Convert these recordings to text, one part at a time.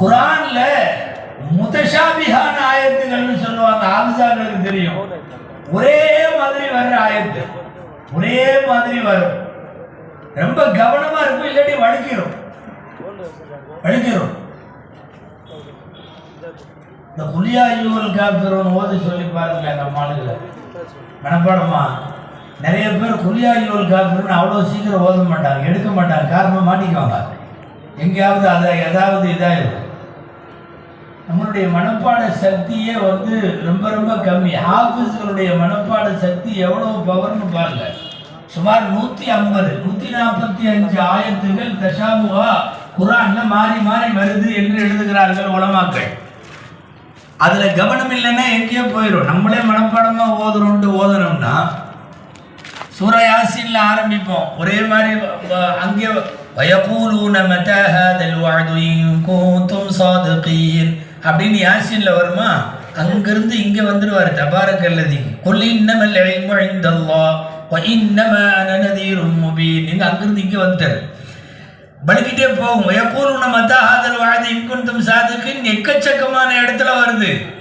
குரான்ல முதஷாபிகான ஆயத்துகள்னு சொல்லுவாங்க. ஆபிசாங்களுக்கு தெரியும். ஒரே மாதிரி வர்ற ஆயத்து. ஒரே மாதிரி வரும். ரொம்ப கவனமா இருக்கும் இல்லாட்டி வழுக்கிரும். வழுக்கிறோம் இந்த புலியா யூவல் காப்பிரோன் ஓதி சொல்லி பாருங்க நம்ம ஆளுகளை. மனப்பாடமா? நிறைய பேர் குலியா யூவல் காப்பிரோன் அவ்வளோ சீக்கிரம் ஓத மாட்டாங்க எடுக்க மாட்டாங்க காரணம் மாட்டிக்குவாங்க. எங்கேயாவது அதை ஏதாவது இதாகிடும் நம்மளுடைய மனப்பாட சக்தியே வந்து ரொம்ப ரொம்ப கம்மி. ஹாஃபிஸ்களுடைய மனப்பாட சக்தி எவ்வளவு பவர்னு பாருங்க. சுமார் நூத்தி ஐம்பது நூத்தி நாற்பத்தி அஞ்சு ஆயத்துகள் தஷாமுகா குரான்ல மாறி மாறி வருது என்று எழுதுகிறார்கள் உலமாக்கள். அதுல கவனம் இல்லைன்னா எங்கேயோ போயிடும் நம்மளே மனப்பாடமா ஓதுறோம்ட்டு ஓதுனோம்னா சூரயாசின்ல ஆரம்பிப்போம். ஒரே மாதிரி அங்கே வயபூலூன மதா ஹாதல் வஅது இன் குன்தும் அப்படின்னு யாசின்ல வருமா? அங்கிருந்து இங்க வந்துருவாரு தபாரக்கல்லதி குல் இன்னமல் இல்மு இந்தல்லாஹ் முபீன். நீங்க அங்கிருந்து இங்க வந்துட்டாரு. பலிக்கிட்டே போகும். வயகூலூன மதா ஹாதல் வஅது வாழ்ந்த குன்தும் சாதிகீன். எக்கச்சக்கமான இடத்துல வருது.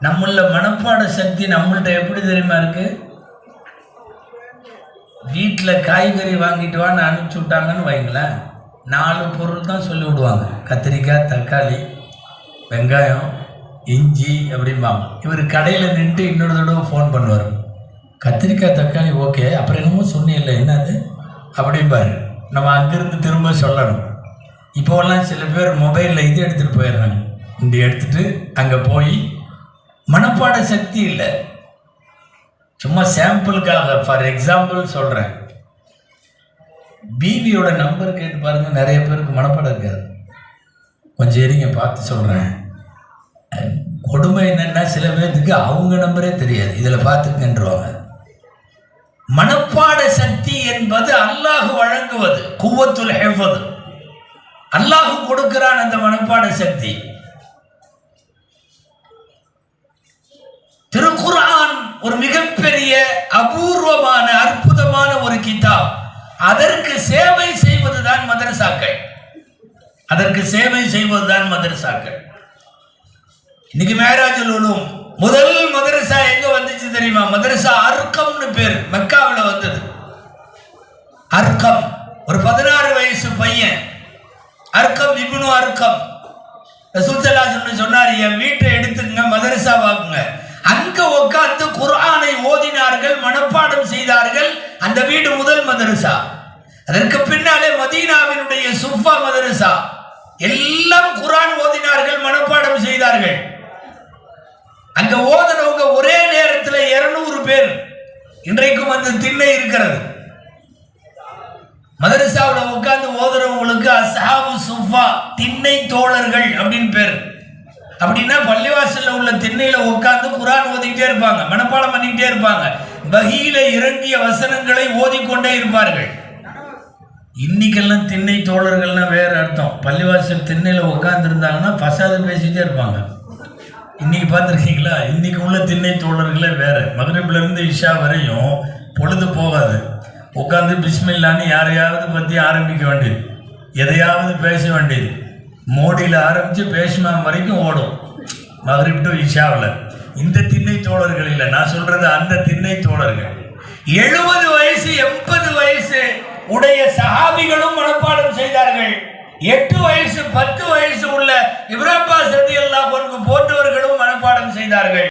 நம்மள மனப்பாட சக்தி நம்மள்கிட்ட எப்படி தெரியுமா இருக்கு? வீட்டில் காய்கறி வாங்கிட்டு வான்னு அனுப்பிச்சி விட்டாங்கன்னு வைங்களேன். நாலு பொருள் தான் சொல்லி விடுவாங்க. கத்திரிக்காய் தக்காளி வெங்காயம் இஞ்சி அப்படிம்பாங்க. இவர் கடையில் நின்று இன்னொரு தடவை ஃபோன் பண்ணுவார். கத்திரிக்காய் தக்காளி ஓகே அப்புறம் என்னமோ சொன்னீங்கல்ல என்னது? அப்படிம்பாரு. நம்ம அங்கேருந்து திரும்ப சொல்லணும். இப்போல்லாம் சில பேர் மொபைலில் இது எடுத்துகிட்டு போயிடுறாங்க. இப்படி எடுத்துகிட்டு அங்கே போய் மனப்பாட சக்தி இல்லை. சும்மா சாம்பிளுக்காக ஃபார் எக்ஸாம்பிள் சொல்கிறேன் பிபியோட நம்பர் கேட்டு பாருங்க நிறைய பேருக்கு மனப்பாடம் இருக்காது. கொஞ்சம் எரிங்க பார்த்து சொல்கிறேன் கொடுமை என்னன்னா சில பேர்த்துக்கு அவங்க நம்பரே தெரியாது. இதில் பார்த்துக்கன்றவாங்க மனப்பாட சக்தி என்பது அல்லாஹு வழங்குவது குவத்துல் ஹெஃபது. அல்லாஹு கொடுக்கிறான் அந்த மனப்பாட சக்தி. திருக்குறான் ஒரு மிகப்பெரிய அதற்கு சேவை செய்வதுதான் மதரசாக்கள். அதற்கு சேவை செய்வதுதான் மதரசாக்கள். இன்னைக்கு மேராஜுல் உலூம் முதல் மதரசா எங்க வந்துச்சு தெரியுமா? மதரசா அர்க்கம்னு பேர் மெக்காவில் வந்தது. அர்க்கம் ஒரு பதினாறு வயசு பையன். அர்க்கம் இப்னு அர்க்கம் ரசூலுல்லாஹி சொன்னார் என் வீட்டை எடுத்துங்க மதரசா வாங்குங்க. அங்க உட்காந்து குரானை ஓதினார்கள் மனப்பாடம் செய்தார்கள். அந்த வீடு முதல் மதரசா. அதற்கு பின்னாலே மதீனாவினுடைய சுஃபா மதரசா. எல்லாம் குரான் ஓதினார்கள் மனப்பாடம் செய்தார்கள். அங்க ஓதனவங்க ஒரே நேரத்தில் இருநூறு பேர். இன்றைக்கும் அந்த திண்ணை இருக்கிறது. மதரசாவில் உட்கார்ந்து ஓதுறவங்களுக்கு அஸ்ஹாபு சுஃபா திண்ணை தோழர்கள் அப்படின்னு பேர். அப்படின்னா பள்ளிவாசல்ல உள்ள திண்ணையில உட்கார்ந்து குரான் ஓதிக்கிட்டே இருப்பாங்க மனப்பாடம் பண்ணிக்கிட்டே இருப்பாங்க. வகையில இறங்கிய வசனங்களை ஓதிக்கொண்டே இருப்பார்கள். இன்னைக்கெல்லாம் திண்ணை தோழர்கள்னா வேற அர்த்தம். பள்ளிவாசல் திண்ணையில உட்கார்ந்து இருந்தாங்கன்னா பசாது பேசிட்டே இருப்பாங்க. இன்னைக்கு பார்த்துருக்கீங்களா? இன்னைக்கு உள்ள திண்ணை தோழர்களே வேற. மகரிப்ல இருந்து இஷா வரையும் பொழுது போகாது. உட்காந்து பிஸ்மில்லான்னு யாரையாவது பற்றி ஆரம்பிக்க வேண்டியது. எதையாவது பேச வேண்டியது. மோடியில் ஆரம்பித்து பேசுமாம் வரைக்கும் ஓடும். மகரிப் டு இஷாவில். இந்த திண்ணை தோழர்கள் இல்லை. நான் சொல்றது அந்த திண்ணை தோழர்கள். எழுபது வயசு எண்பது வயசு உடைய சகாபிகளும் மனப்பாடம் செய்தார்கள். எட்டு வயசு பத்து வயசு உள்ள இப்ராப்பா சதி எல்லாம் போன்றவர்களும் மனப்பாடம் செய்தார்கள்.